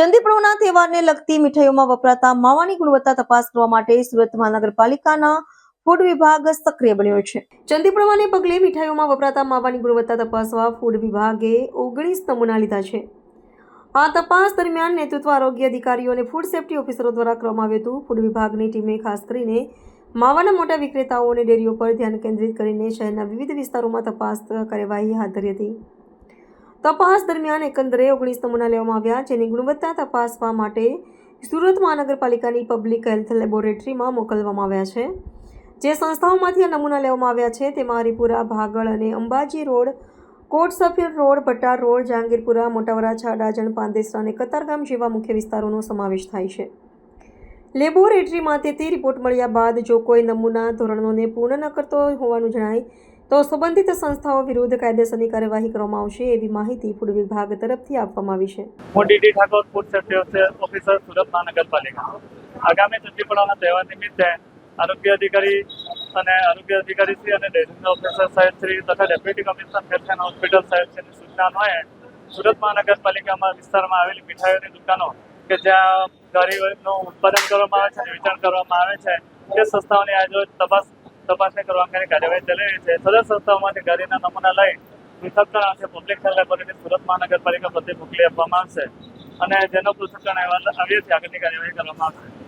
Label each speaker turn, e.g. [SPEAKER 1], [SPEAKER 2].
[SPEAKER 1] ચંદીપુરના તહેવારને લગતી મીઠાઈઓમાં વપરાતા માવાની ગુણવત્તા તપાસ કરવા માટે સુરત મહાનગરપાલિકાના ફૂડ વિભાગ સક્રિય બન્યો છે. ચંદીપુરમાને પગલે મીઠાઈઓમાં વપરાતા માવાની ગુણવત્તા તપાસવા ફૂડ વિભાગે ઓગણીસ નમૂના લીધા છે. આ તપાસ દરમિયાન નેતૃત્વ આરોગ્ય અધિકારીઓ અને ફૂડ સેફ્ટી ઓફિસરો દ્વારા કરવામાં આવ્યું હતું. ફૂડ વિભાગની ટીમે ખાસ કરીને માવાના મોટા વિક્રેતાઓ અને ડેરીઓ પર ધ્યાન કેન્દ્રિત કરીને શહેરના વિવિધ વિસ્તારોમાં તપાસ કાર્યવાહી હાથ ધરી હતી. તપાસ દરમિયાન એકંદરે ઓગણીસ નમૂના લેવામાં આવ્યા, જેની ગુણવત્તા તપાસવા માટે સુરત મહાનગરપાલિકાની પબ્લિક હેલ્થ લેબોરેટરીમાં મોકલવામાં આવ્યા છે. જે સંસ્થાઓમાંથી આ નમૂના લેવામાં આવ્યા છે, તેમાં હરિપુરા, ભાગળ અને Ambaji road Kot Safil road Bhatar road, Jahangirpura Mota Varachha Adajan Pandesara અને કતારગામ જેવા મુખ્ય વિસ્તારોનો સમાવેશ થાય છે. લેબોરેટરીમાં તે રિપોર્ટ મળ્યા બાદ જો કોઈ નમૂના ધોરણોને પૂર્ણ ન કરતો હોવાનું જણાય તો સંબંધિત સંસ્થાઓ વિરુદ્ધ કાયદેસરની કાર્યવાહી કરવામાં આવશે એવી માહિતી ફૂડ વિભાગ તરફથી આપવામાં આવી છે.
[SPEAKER 2] હું Thakor, food safety officer, Surat મહાનગરપાલિકા. આગામી ચૂંટણીપણાના તહેવાર નિમિત્તે આરોગ્ય અધિકારી અને આરોગ્ય અધિકારી શ્રી અને ડેઝિગ્નેટ ઓફિસર સાહેબ શ્રી તથા ડેપ્યુટી કમિશનર હેલ્થ હોસ્પિટલ સાહેબ શ્રીની સૂચના અન્વયે સુરત મહાનગરપાલિકામાં વિસ્તારમાં આવેલી મીઠાઈઓની દુકાનો કે જ્યાં ગરીબનું ઉત્પાદન કરવામાં આવે છે અને વેચાણ કરવામાં આવે છે, તે સંસ્થાઓની આજે તપાસ તપાસણી કરવા અંગેની કાર્યવાહી ચાલી છે. સદર સંસ્થાઓમાંથી ગાડીના નમૂના લઈ પૃથ્થકરણ અર્થે પબ્લિક હેલ્થ લેબોરેટરી સુરત મહાનગરપાલિકા પ્રત્યે મોકલી આપવામાં આવશે. અને જેનો પૃથ્થકરણ અહેવાલ આવ્યો છે, આગળની કાર્યવાહી કરવામાં આવશે.